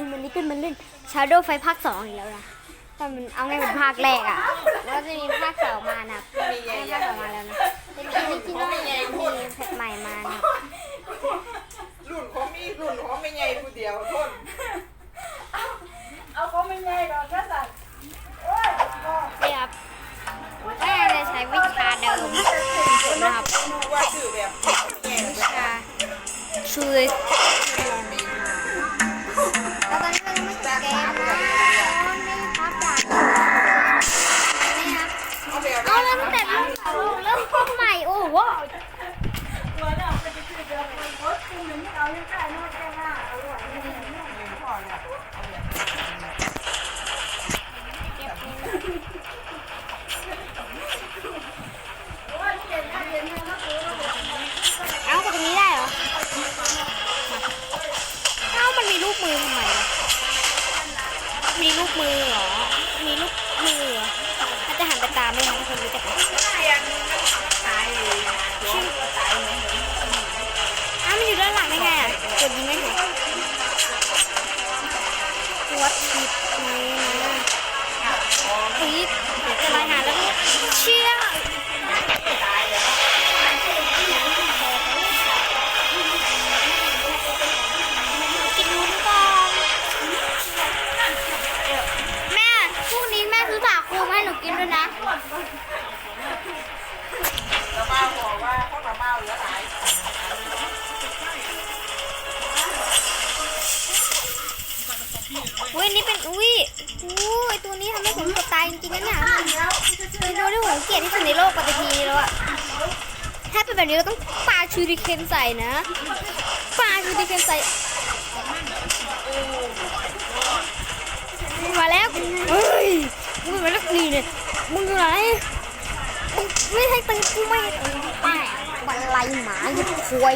คือมันนี่เป็นมันเล่น Shadow ไฟภาคสองอีกแล้วนะแต่มันเอาไงเป็นภาคแรกอะแล้วก็จะมีภาคสองมานะไม่ภาคสองมาแล้วนะเป็นออริจินอลมีแพทใหม่มานะรุ่นของมีรุ่นของไม่ใหญ่ผู้เดียวทนเอาเขาไม่ไงดอกก็สั่นนี่ครับแม่จะใช้วิชาเดิมนะครับว่าชื่อแบบไม่ใหญ่วิชาชูเลย ใหม่โอ้โห ม่ซื้อสาคูมาให้หนูกินด้วยนะแล้วมาบอกว่าพวกเราเมาเหลือหลายอุ้ยนี่เป็นอุ้ยอุ้ยตัวนี้ทำให้ผมกตายจริงๆนะเนี่ยเป็นตัวที่ผมเกลียดที่สุดในโลกปฏิทีแล้วอะถ้าเป็นแบบนี้เราต้องปาชูริเคนใส่นะปาชูริเคนใส่มาแล้วเฮ้ย มึงมาแล้วนี่เนี่ยมึงอยู่ไหนมึงไม่ให้ตึงกูไม่ให้ตึงป้าบันไลหมาหยุดควย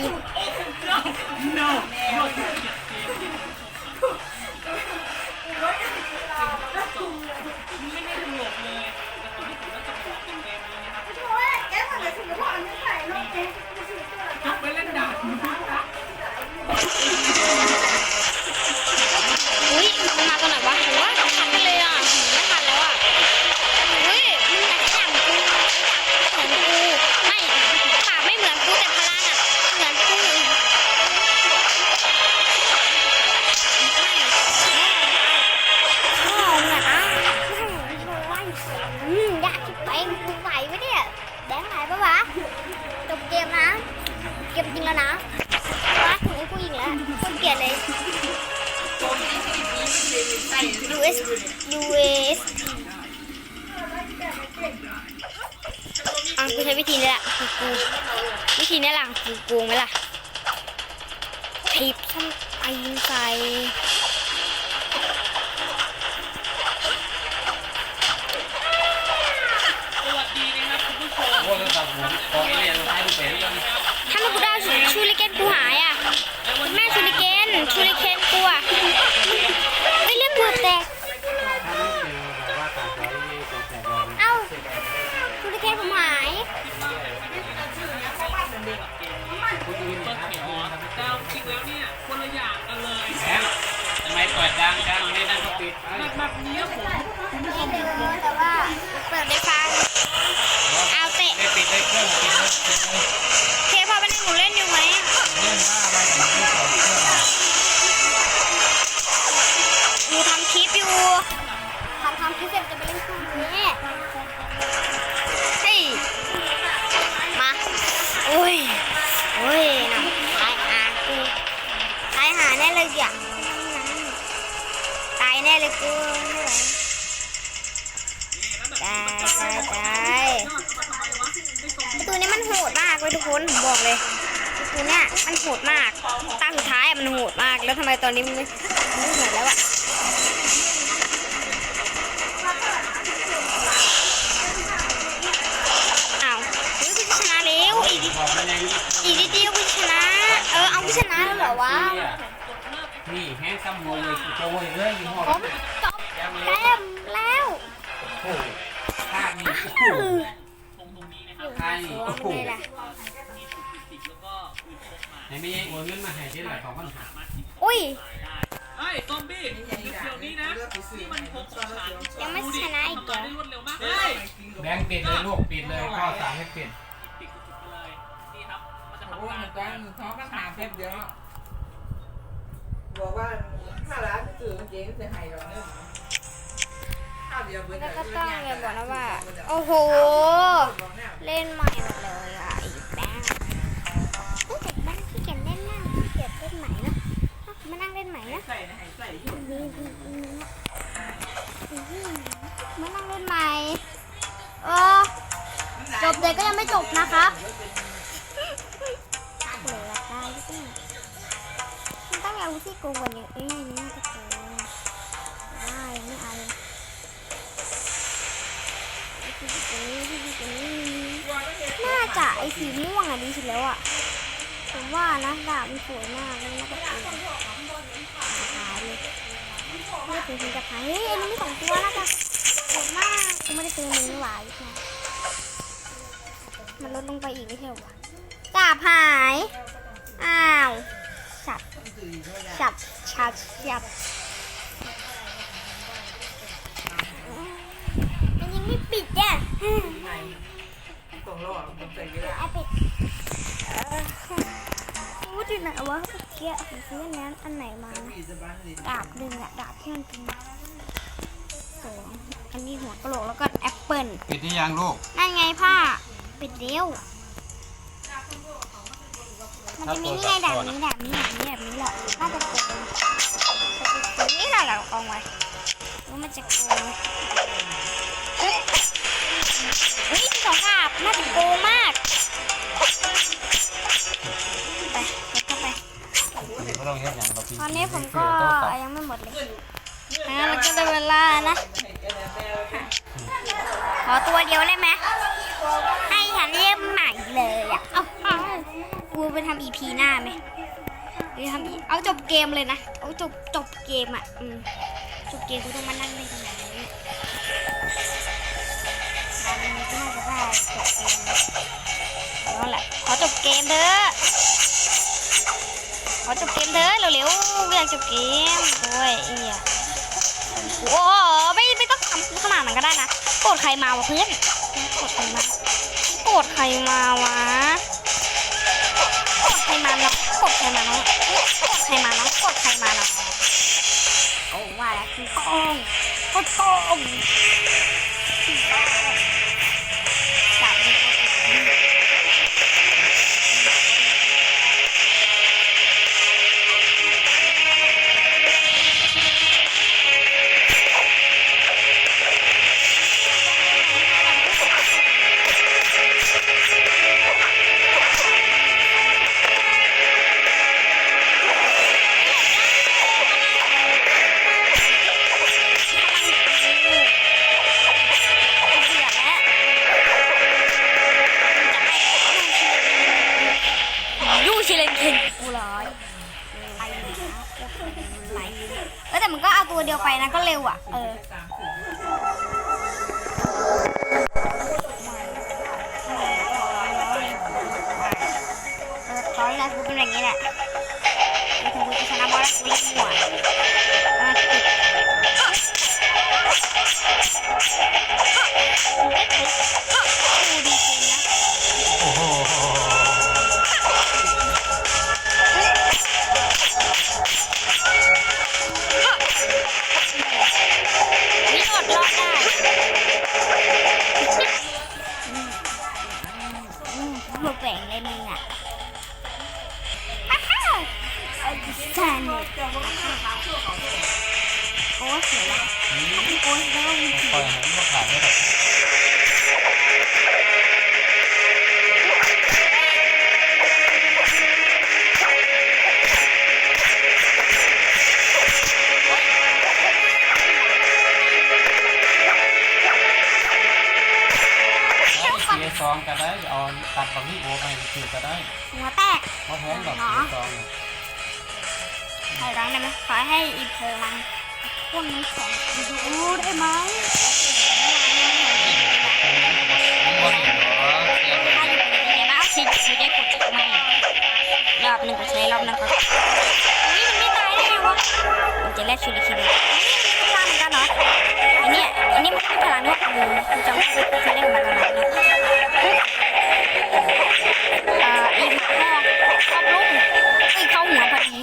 ทิปทำไอยิงใส่โอ้โทรศัพท์ผมของเอเลียนท้ายดูเป็นยังถ้ามันกูได้ชูริเกนกูหายอะแม่ชูริเกนชูริเกนกูอะ เปิดดังจังไม่นั่งก็ปิดแบบแบบนี้ผมนี่เดินแต่ว่าเปิดได้ฟังเอาเตะไม่ปิดเลยเครื่องปิดเลยปิดเลยเคพอเป็นหนูเล่นอยู่ไหมเล่นบ้าอะไรกันที่สองเครื่องหนูทำคลิปอยู่ทำทำคลิปเสร็จจะไปเล่นเครื่องนี้เฮ้ยมาโอ้ยโอ้ยนะตายหากูตายหาแน่เลยอะ น่เลยกูไม่ไหวตายตายตายไอตัวนี้มันโหดมากเลยทุกคนผมบอกเลยตัวเนี้ยมันโหดมากตาสุดท้ายมันโหดมาก แล้วทำไมตอนนี้มันไม่มันไม่โหดแล้วอะอ้าวเฮ้ยกูจะชนะแล้วอีกบอกมันยังอีกนิดเดียวกูจะชนะ เออ เอาชนะแล้วเหรอวะ นี่แห้งซ้ำหัวเลยโจ้ยเลยยี่ห้อผมจบเกมแล้วโอ้โหท่านี้โอ้โหท่านี้สวโอ้มโหเลยล่ะให้ไม่ยังโอนเงินมาให้ที่ไหนของปัญหาอุ้ยฮ้ยซอมบี้หยุดเดี๋ยวนี้นะนี่มันพกของฉันยังไม่ชนะอีกทำเหรงานอได้รวดเร็วมากเฮ้ยแบงค์ปิดเลยลูกปิดเลยข้อสามให้ปิดปิดสุดๆเลยนี่ครับมันจะโอ้ทำยการมันจ้างท้องมันหาแป๊บเดียว บอกว่าถ้าร้านจะซื้อกางเกงจะให้เราเนี่ยข้าวเดียวเบิดแล้วก็ต้องเลยบอกนะว่า โอ้โห เล่นใหม่หมดเลยอะอีแบงค์เฮ้ยแต่แบงค์ขี้เกียจเล่นนั่งขี้เกียจเล่นใหม่นะมานั่งเล่นใหม่นะใส่นะให้ใส่มานั่งเล่นใหม่เออจบเลยก็ยังไม่จบนะครับ กงกว่านี้เอ้ยนี่น่าจะโกงได้ไม่เอาเลยไอ้ที่โกงที่โกงน่าจะไอสีม่วงอะดีสุดแล้วอะผมว่านะดาบมันสวยมากเลยน่าจะโกงหายเลยไม่ถึงจะขายเฮ้ยอันนี้สองตัวแล้วกันสวยมากกูไม่ได้ซื้อมือหวายใช่มันลดลงไปอีกไม่ใช่เหรอดาบหาย อ้าว ฉับฉับฉับฉับมันยังไม่ปิดอะตรงรอผมใส่เวลาแอปปิดเออพูดถึงไหนวะเมื่อกี้ผมซื้ออันนั้นอันไหนมานะพี่จะบ้านเลยดาบหนึ่งอะดาบที่มันเป็นสองอันนี้หัวกะโหลกแล้วก็แอปเปิลปิดที่ยังลูกนั่นไงผ้าปิดเร็ว มันจะมีนี่ไงดาบนี้ดาบนี้ดาบนี้ดาบนี้แหละน่าจะโกงจะนี่แหละเรากองไว้ว่ามันจะโกงเฮ้ยสองดาบน่าจะโกงมากไปเข้าไปตองเฮ็ดอย่างเราปิดตอนนี้ผมก็ยังไม่หมดเลยงั้นเราก็ได้เวลานะขอตัวเดียวได้ไหม ให้ฉันเล่มใหม่เลยอะ เอาเอากูไป ทำ EP หน้าไหมหรือทำเอาจบเกมเลยนะ เอาจบจบเกมอะจบเกมกูต้องมานั่งเล่นตรงไหนเนี่ยอันนี้ก็น่าจะได้จบเกมนั่นแหละขอจบเกมเถอะขอจบเกมเถอะเร็วๆไม่อยากจบเกมโอ้ยเอียโอ้ไม่ไม่ต้องทำขนาดนั้นก็ได้นะโกรธใครมาวะเพื่อนโกรธใครมาโกรธใครมาวะ กดใครมาเนาะกรธใครมาเนาะกดใครมาเนาะโอ้ว่าแล้วคือกองกดกอง พวกนี้สองดูได้ไหมรอกเสียไปถ้าอยู่ในนี้นะสิจะได้กดจะไม่รอบหนึ่งก็ใช้รอบหนึ่งก็อุ้ยมันไม่ตายได้ไงวะมันจะแลกชูริเคนนี่มีพลังเหมือนกันเหรออันนี้ยอันนี้มันไม่มีพลังเนี่ยกูกูจำไม่ได้เคยเล่นมาตอนไหนนะเอ่ออีหมาพ่อชอบลุงเอ้ยเข้าหัวพอดี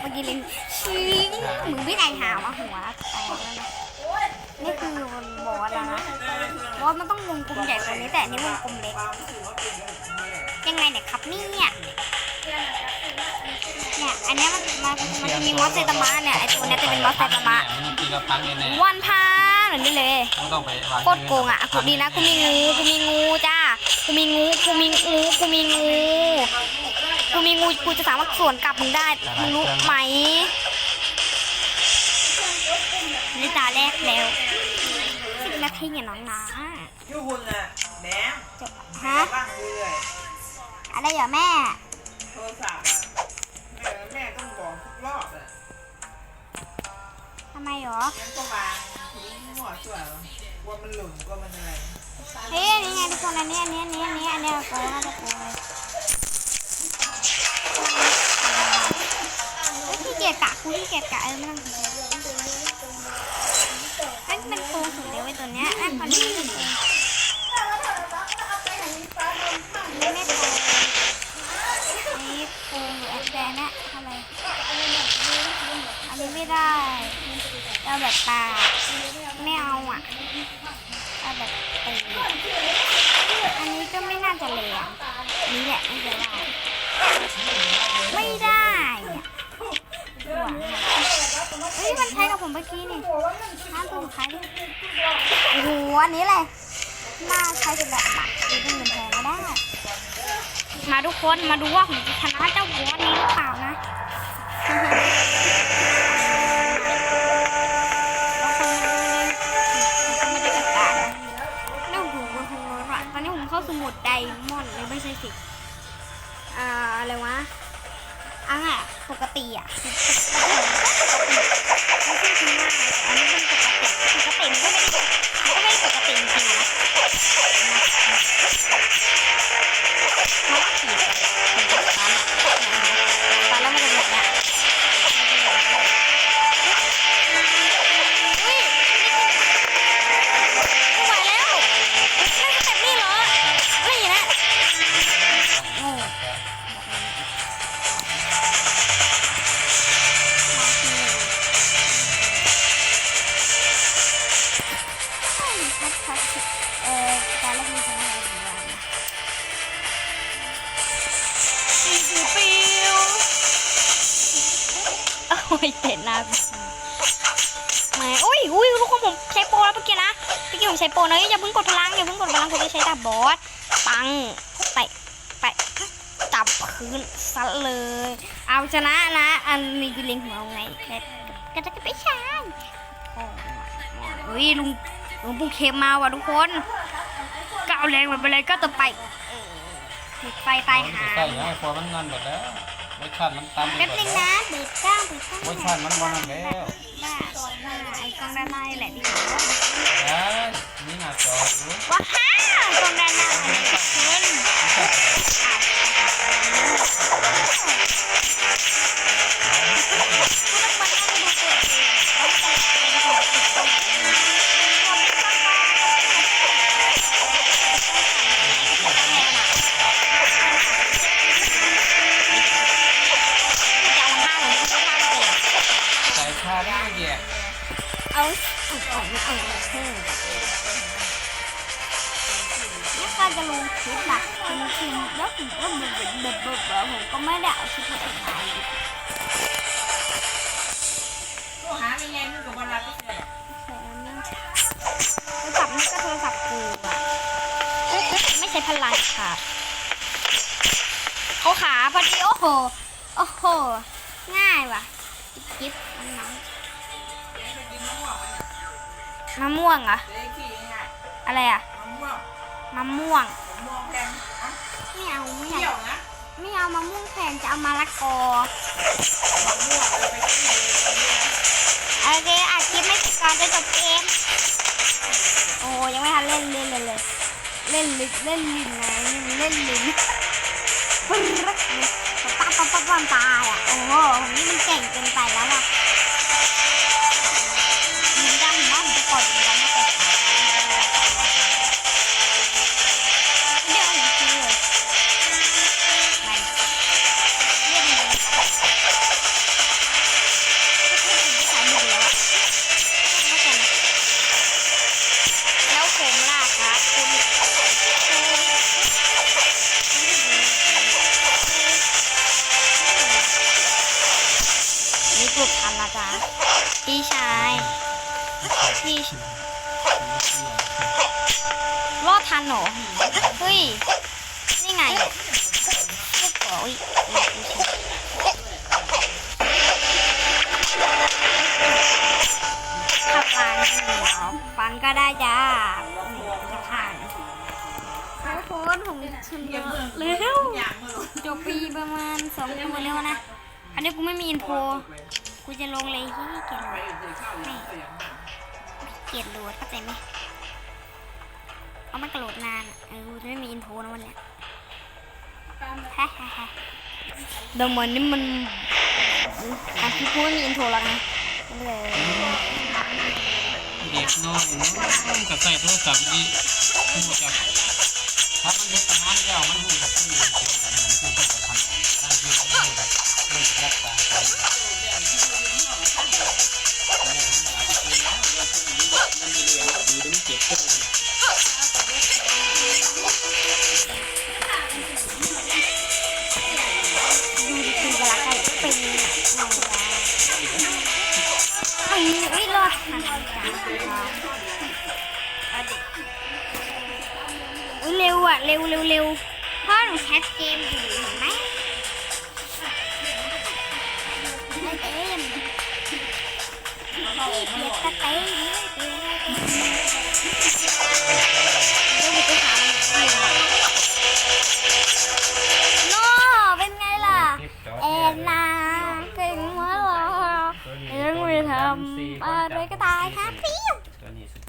เมื่อกี้ลิงิงมึงไม่ได้หาวะหัวแตกแล้วนะนี่คือบอสแล้วนะบอสมันต้องวงกลมใหญ่กว่านี้แต่อันนี้วงกลมเล็ก ยังไงเนี่ยครับเนี่ยเนี่ยอันนี้มันมันมันจะมีมอสไซตามะเนี่ยไอตัวเนี้ยจะเป็นมอสไซตามะมันตีละพังแน่วันพาแบบนี้เลยๆต้องไปวางโคตรโกงอะกูดีนะกูมีงูกูมีงูจ้ากูมีงูกูมีงูกูมีงูกูมีงูกูจะสามารถสวนกลับมึงได้มึงรู้ไหม แรกแล้วสิบนาทีเนี่ยน้องนะยูหุ่นอะแหนมจบฮะบ้างเลยอะไรเหรอแม่ โทรศัพท์อะแม่แม่ต้องบอกทุกรอบอะทำไมเหรองั้นก็วางทิ้งหัวส่วนกลัวมันหล่นกลัวมันอะไรเฮ้ยนี่ไงทุกคนอันนี้อันนี้อันนี้อันนี้อันนี้โกงน่าจะโกงเลยขี้เกียจกะกูขี้เกียจกะเออไม่ต้อง นั่นมันโกงสุดเลยเว้ยตัวเนี้ยนั่นคนนี้มันโกงนี่ไม่โกงอันนี้โกงหรือแอดแดนนะทำไมอันนี้ไม่ได้เอาแบบปลาไม่เอาอะเอาแบบตีอันนี้ก็ไม่น่าจะเลยอะอันนี้แหละไม่จะได้ไม่ได้ เฮ้ยมันใช้กับผมเมื่อกี้นี่ห้ามตัวสุดท้ายดิโอ้โหอันนี้เลยน่าใช้สุดละบาทหรือเป็นเงินแพงก็ได้ มาทุกคนมาดูว่าผมจะชนะเจ้าหัวนี้หรือเปล่านะแล้วคนก็ไม่ได้ประกาศนะเรื่อหูบนหัวอะตอนนี้ผมเข้าสมุดไดมอนด์เลยไม่ใช่สิอ่าอะไรวะอะปกติอะปกติ ไโปรนะอย่าเพิ่งกดพลังอย่าเพิ่งกดพลังผมจะใช้ดาบบอสปังเตะแปจับพื้นซะเลย เอาชนะนะ อันนี้คือเล็งหัวเอาไงแค่ก็จะไปใช้โอ้เฮ้ยลุงลุงปูเข็มมาว่ะทุกคนก้าวแรงมันไปเลยก็ต่อไปไฟตายหาใช่ไงพอมันงอนหมดแล้วรสชาติมันตามไปแป๊บหนึงแล้วนะเด็กก้าวเด็กก้าวรสชาติมันวันแล้วบ้าบ้าไอ้กล้องด้านหน้านี่แหละที่ผมว่า นะนี่หน้าจออยู่ว้าวกล้องด้านหน้าอันนี้ทุกคนจะเอาผ้าเหมือนที่ผ้า เปลี่ยนใส่ชาได้วการจะลงคลิปนะจริงๆแล้วผมก็เบื่อเบื่อเบื่อเบื่อผมก็ไม่ได้เอาคลิปมาออกมาอีกก็หาไม่ไงนึกกับเวลาที่เกิดโทรศัพท์นี่ก็โทรศัพท์กูอะไม่ใช่พลังค่ะเขาขาพอดีโอ้โห โอ้โห ง่ายว่ะจิ๊บ มะม่วงเหรอเจ๊ขี้ง่ายอะไรอะมะม่วงมะม่วงมะม่วงแดงอะไม่เอาไม่เที่ยเอาวนะไม่เอามะม่วงแทนจะเอามะละกอมะม่วงเลยไปขี้เลยตอนนี้นะโอเคอัดคลิปไม่ติดก่อนจะจบเกมโอ้ยังไม่ทันเล่นเล่นเลยเลยเล่นลึกเล่นลินไงเล่นลินปึ๊กเลยปั๊บปั๊บปั๊บปั๊บตายอะโอ้โหผมนี่มันเก่งเกินไปแล้วอะ พี่รอดทันหรอเฮ้ย นี่ไงเนี่ยโอ้ยพี่ชายขับฟันเหรอฟันก็ได้จ้าจะผ่านโพสต์ผมชนะเร็วอย่างเมื่อไหร่จบปีประมาณสองชั่วโมงแล้วนะ อันนี้กูไม่มีอินโทรกูจะลงเลยที่เก่งไม่ เกียรโหลดเข้าใจไหมเอามันกระโหลดนานอะเออกูจะไม่มีอินโทรนะวันเนี้ยฮ่าฮ่าฮ่าเดี๋ยวเหมือนนี่มันอันที่พูดมีอินโทรแล้วนะเลยเด็กน้อยเนาะกับใส่โทรศัพท์นี่หูจักถ้ามันเฮ็ดงานแล้วมันหูกับที่เสียกันมันคือกับพันตั้งที่หูกับหูรักษา Okay.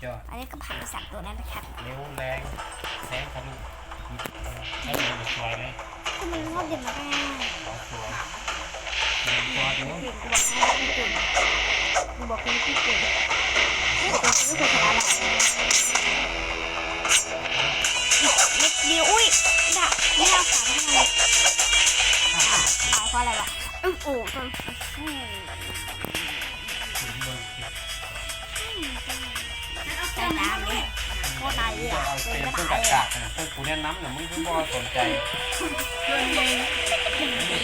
ยอดอันนี้ก็ผ่านไปสามตัวนั้นนะครับเร็วแรงแสงทะลุให้มันสวยเลยทำไมรอบเดียวมาได้สองตัวหนึ่งตัวเดียวเก่งกูบอกให้พี่เก่งกูบอกให้พี่เก่งไม่เคยชนะหรอกเล็กเดียวอุ้ยด่าไม่เอาขาไม่เอาตายเพราะอะไรวะอื้อโอ้ ส่น้ำเนี่ยโคตรนายเลยจะอะเอาเป็นนก็ต้นตายกระเลยกากนะต้นกูแนะนำนะมึงเพิ่งบอสนใจ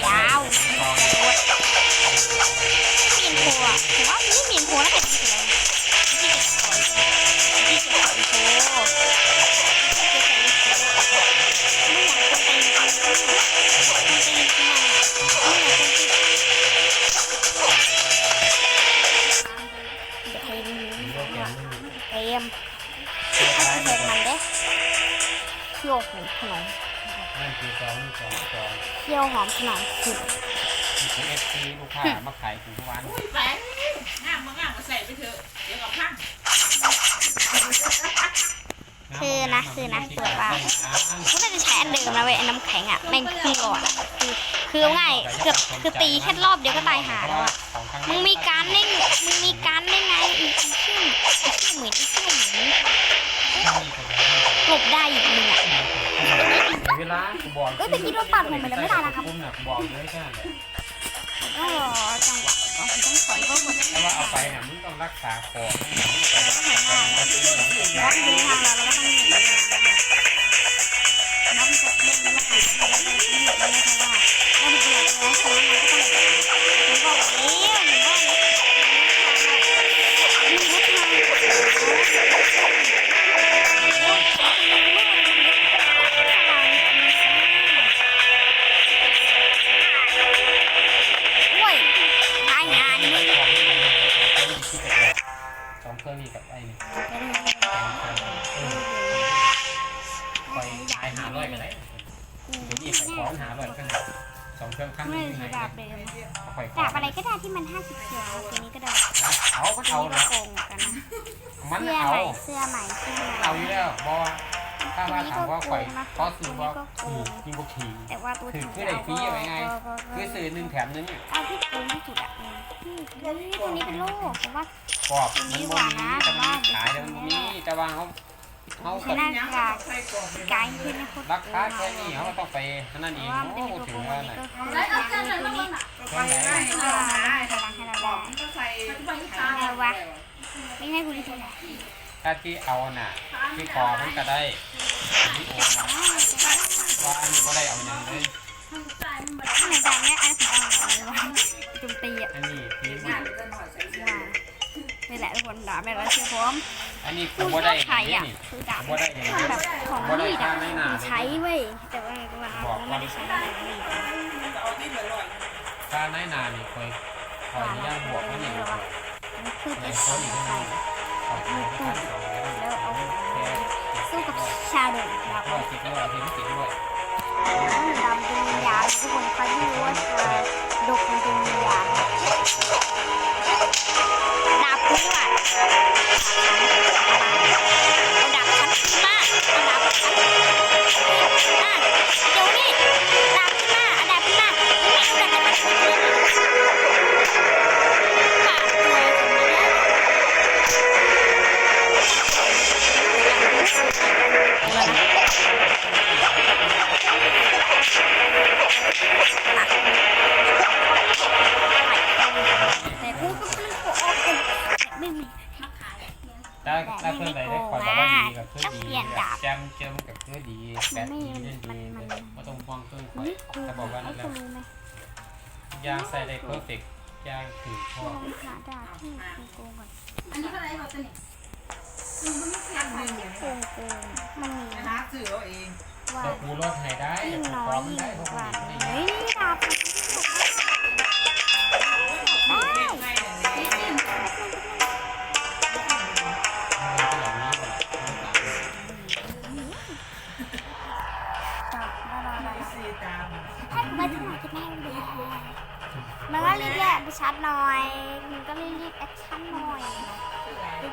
ยาวมีนโพอะผมว่าไม่มีนหัวแล้วเป็นสีอะไร หอมขนมสุดนี่คือเอฟซีลูกค้ามาขายกูทุกวันอุ้ยแปลงง่ามมาง่ามมาใส่ไปเถอะเดี๋ยวกับพังคือนะคือนะคือแบบว่าก็น่าจะใช้อันเดิมนะเว้ยไอ้น้ำแข็งอะแม่งครึ่งหลอดอะคือคือเอาง่ายเกือบคือตีแค่รอบเดียวก็ตายหาแล้วอะมึงมีกา เวลากูบอกเอ้ยแต่คิดว่าปัดผมไปแล้วไม่ได้นะครับ ผมน่ะบอกเลยแค่นั้นแหละต้องรอจังหวะก่อนต้องถอยก็หมดแต่ว่าเอาไปเนี่ยมึงต้องรักษาคอให้มึงไปแล้วก็ถอยหน้าแล้วดึงทางเราแล้วก็ต้องหนีน้ำจะเล่นแล้วหันไปแล้วก็ต้องหนีแล้วไม่ใช่ว่าเราดูเลยนะฉะนั้นมันก็ต้องหนูบอกแล้วหนูว่าหนูรู้ทางโกันได้เดี๋ยวนี้ขายของหาร้อยกันสองเครื่องข้างไม่นี้ใช่ไงดาบเดิมค่อยดาบอะไรก็ได้ที่มันห้าสิบเสือทีนี้ก็ได้เอาก็ทีเอานี้ก็แล้วโกงกันนะมันเสื้อเอาใหม่เสื้อใหม่เสื้อใหม่เอาอยู่แล้วบอเถ้าว่าถามว่าข่อยเพราะซื้อว่าก็โกคืองยิงบุกที แต่ว่าตัวถือที่คือได้ฟรีเอาไง คือซื้อหนึ่งแถมหนึงเนี่ยเอาที่โกงที่สุดอะอืมตัวนี้ตัวนี้เป็นโลกผมว่ากรอบมันบ่มีแต่มันขายแต่มันบ่มีแต่ว่าเขา เขาใช้หน้ากากใส่กล่องเป็นไกด์ขึ้นนะคุณราคาแค่นี้เขาก็ต้องไปนั่นเพเอราะงว่ามันโอ้จะโหเป็นตัวถึโกงงว่าตัวน่ะนี้ก็คือตัวนี้ไปได้อ่าให้ระวังให้ระกล่วัองงก็ใส่ไงวะไม่ให้กูดิฉันถ้าที่เอาน่ะ ที่คอมันก็ได้ที่โอนน่ะว่าอันนี้ก็ได้เอาอย่างเลยทำไมแบบเนี้ยอันของเอาเลยวะจุ่มตีอะอันนี้ที่งานจะหน่อยใส่เสื้อว่านี่แหละทุกคนด่าแม่แล้วเชื่อผม อันนี้กูกูชบ่อได้บอย่างใช้นี้อะนี่คือดาบบ่ได้อย่างนี้แบบของมีดอะใช้เว้ยแต่ว่ากูว่ากูไม่ได้ใช้มีดจะเอาที่เหลือหน่อยถ้าในนานี่คอยคอยย่างบวกมันนี่เลยมันคือในจะโซนอีกทีนึงขอบคุณท่านสองแล้วเอาแค่สู้กับชาโดดาบร้อยสิบด้วยทีนี้สิบด้วยมันดำเป็นวิญญาณทุกคนใครที่รู้ว่าดกมันเป็นวิญญาณดา いや。 ส่ได้เพอร์เฟกยางถือพ่อลองหาดาบที่กูโกงก่อนอันนี้เท่าไหร่ครับตัวนี้อันหนึ่งเนี่ยโกงโกงมันมีนะฮะสื่อเราเองว่าแต่กูรถให้ได้ยิ่งกูน้อพร้อยมยิ่งได้เพราะหวาน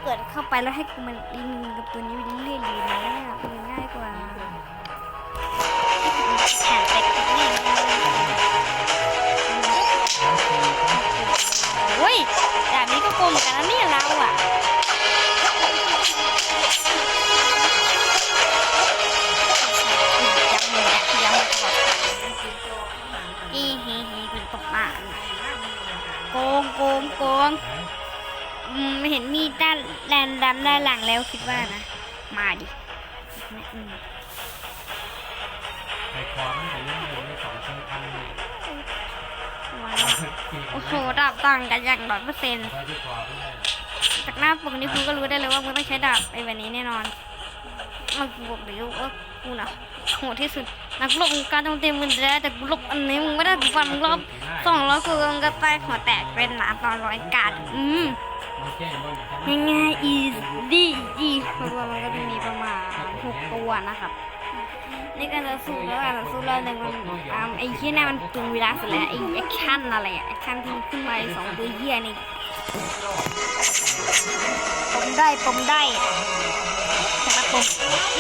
เกิดเข้าไปแล้วให้กูมันอินกับตัวนี้ไปเรื่อยๆอยู่นะมันง่ายกว่าแข่งเต็กนี่โอ้ยแบบนี้ก็โกงเหมือนกันนะเนี่ยเราอะย้ำเลยนะย้ำตลอดอีฮีฮีคุณตกมาโกงโกงโกงอืม เห็นมีดด้านแลนดำด้านหลังแล้วคิดว่านะ มาดิอืมไปคว้ามันไปเรื่อยๆไม่สองชั่วพันเลยมาโอ้โหดาบต่างกันอย่างร้อยเปอร์เซ็นต์ไปที่คว้าไม่ได้จากหน้าปกนี้กูก็รู้ได้เลยว่ามึงต้องใช้ดาบไอ้แบบนี้แน่นอนมันกูบอกเลยว่ากูนะโหดที่สุดนักลบการโจมตีมึงได้แต่กูลบอันนี้มึงไม่ได้กูฟันมึงรอบสองร้อยกูก็ไปหัวแตกเป็นหลานตอนร้อยกาดอืมมันแค่บน ง่ายๆ easy อีเพราะว่ามันก็จะมีประมาณหกตัวนะครับในการต่อสู้แล้วการต่อสู้แล้วหนึ่งมันอ่าไอ้ที่นั่นมันตึงเวลาสุดแล้วไอ้แอคชั่นอะไรอะแอคชั่นที่ขึ้นมาสองตัวเหี้ยนี่ปมได้ปมได้แต่ละปม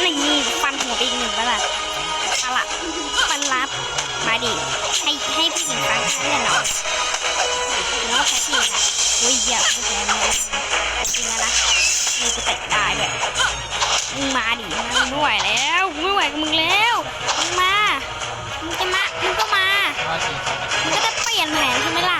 นี่ฟันหัวไปอีกหนึ่งแล้วล่ะเอาล่ะฟันรับมาดิให้ให้ผู้หญิงฟังแค่เนาะแล้วแพ้ทีค่ะอุ้หยีย กูเตะตายด้วยมึงมาดิมึงไม่ไหวแล้วกูไม่ไหวกับมึงแล้วมึงมามึงจะมามึงก็มาว่าสี่สิบมึงก็จะเปลี่ยนแผนใช่ไหมล่ะ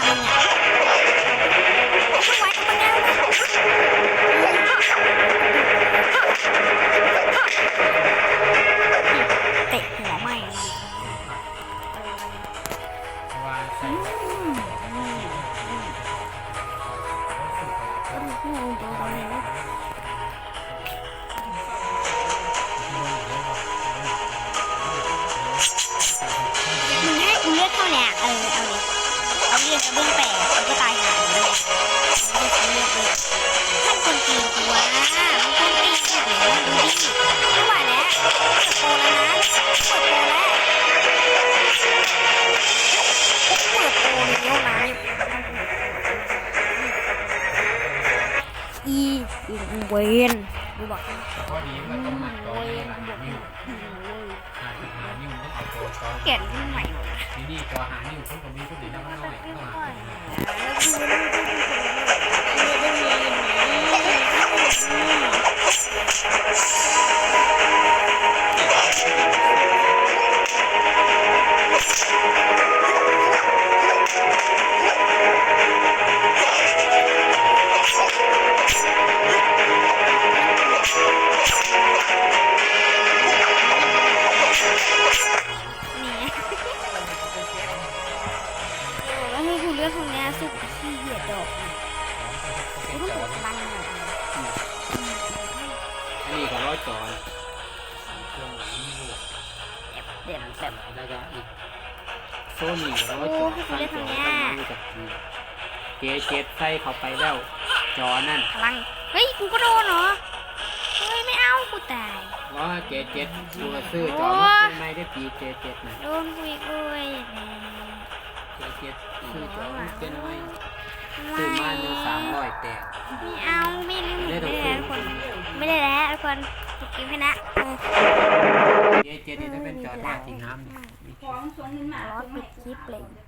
เวนดูบอกพอดีมันต้องมัดจอนี่หลายนิ้วหาสิหานิ้วต้องเอาตัวจอเก็บใหม่หมดนี่นี่จอหานิ้วคนกับมีคนดียน้อยต้องหา ก็ร้อยจอเครื่องหลังนี่ลูกเด็ดแบบแล้วก็อีกโซนี่ก็ร้อยจอใส่จอใส่มือกับทีเกเจ็ดใส่เข้าไปแล้ว จอนั่นพลังเฮ้ยกูก็โดนเหรอเฮ้ยไม่เอากูตายว่าเกเจ็ดตัวซื้อจอมันไม่ได้ปีเกเจ็ดนะโดนกูอีกเอ้ยเกเจ็ดซื้อจอมันเป็นไม่ซื้อมาหนึ่งสามร้อยแปดไม่เอาไม่ได้ไม่ได้แล้วทุกคนไม่ได้แล้วทุกคน ตุกกินให้นะเออเกเจ็ดนี่จะเป็นจอแท้ทิ้งน้ำนี่ของสงเงินหมาร้อนปิดคลิปเลยโหดไป